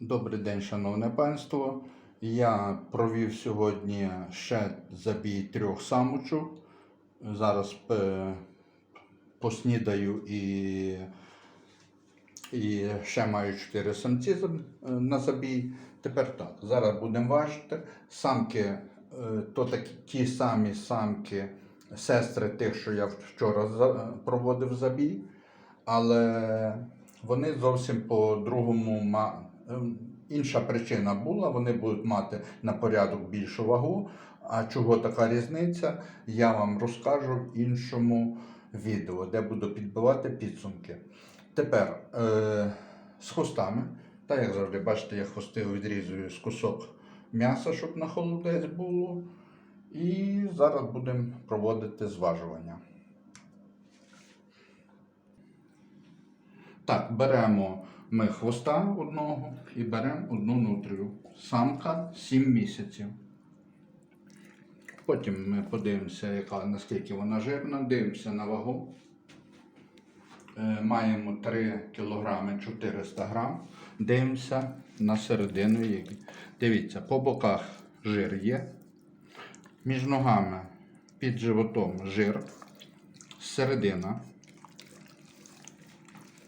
Добрий день, шановне панство. Я провів сьогодні ще забій трьох самочок. Зараз е, поснідаю і, і ще маю чотири самці е, на забій. Тепер так, зараз будемо важити. Самки е, то такі ті самі самки, сестри тих, що я вчора проводив забій але вони зовсім по-другому ма... ем, інша причина була. Вони будуть мати на порядок більшу вагу. А чого така різниця, я вам розкажу в іншому відео, де буду підбивати підсумки. Тепер е- з хвостами. Та як завжди, бачите, я хвости відрізую з кусок м'яса, щоб на холодець було. І зараз будемо проводити зважування. Так, беремо ми хвоста одного і беремо одну нутрію. Самка 7 місяців. Потім ми подивимося, яка, наскільки вона жирна, дивимося на вагу. Е, маємо 3 кг 400 г. Дивимося на середину. її. Дивіться, по боках жир є. Між ногами під животом жир. Середина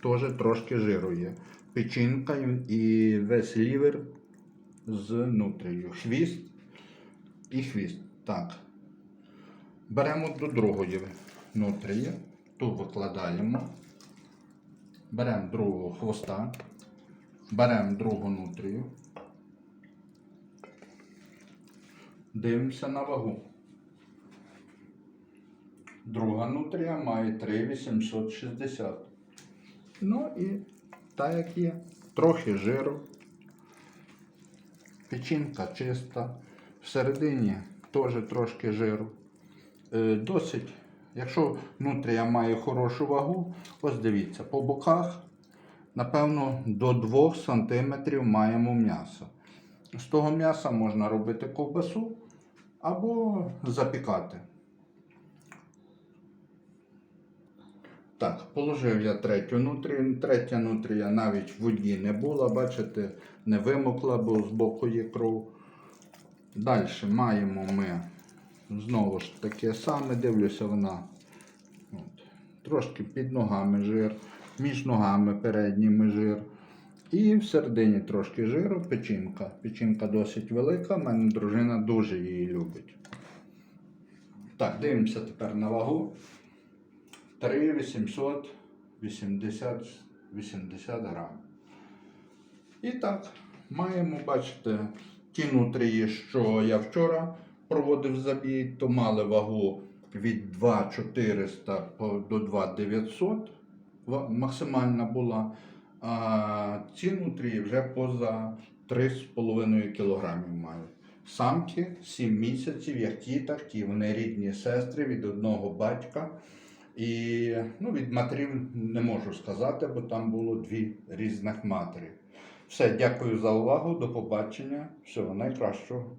теж трошки жиру є. Печінка і весь лівер з нутрією. Хвіст і хвіст. Так. Беремо до другої нутрії. Ту викладаємо. Беремо другого хвоста. Беремо другу нутрію. Дивимося на вагу. Друга нутрія має 3,860. Ну і так як є. Трохи жиру. Печінка чиста. Всередині теж трошки жиру. Е, досить, якщо нутрія має хорошу вагу, ось дивіться, по боках, напевно, до 2 см маємо м'ясо. З того м'яса можна робити ковбасу або запікати. Так, положив я третю нутрію. Третя нутрія навіть в воді не була, бачите, не вимокла, бо з боку є кров. Далі маємо ми знову ж таке саме, дивлюся, вона от, трошки під ногами жир, між ногами передніми жир. І в середині трошки жиру, печінка. Печінка досить велика, в мене дружина дуже її любить. Так, дивимося тепер на вагу. 3,880 80 грам. І так, маємо, бачите, ті нутрії, що я вчора проводив забій, то мали вагу від 2,400 до 2,900 ва- максимальна була. А ці нутрії вже поза 3,5 кг мають. Самки 7 місяців, як ті, так ті. Вони рідні сестри від одного батька. І ну, від матерів не можу сказати, бо там було дві різних матері. Все, дякую за увагу, до побачення. Всього найкращого.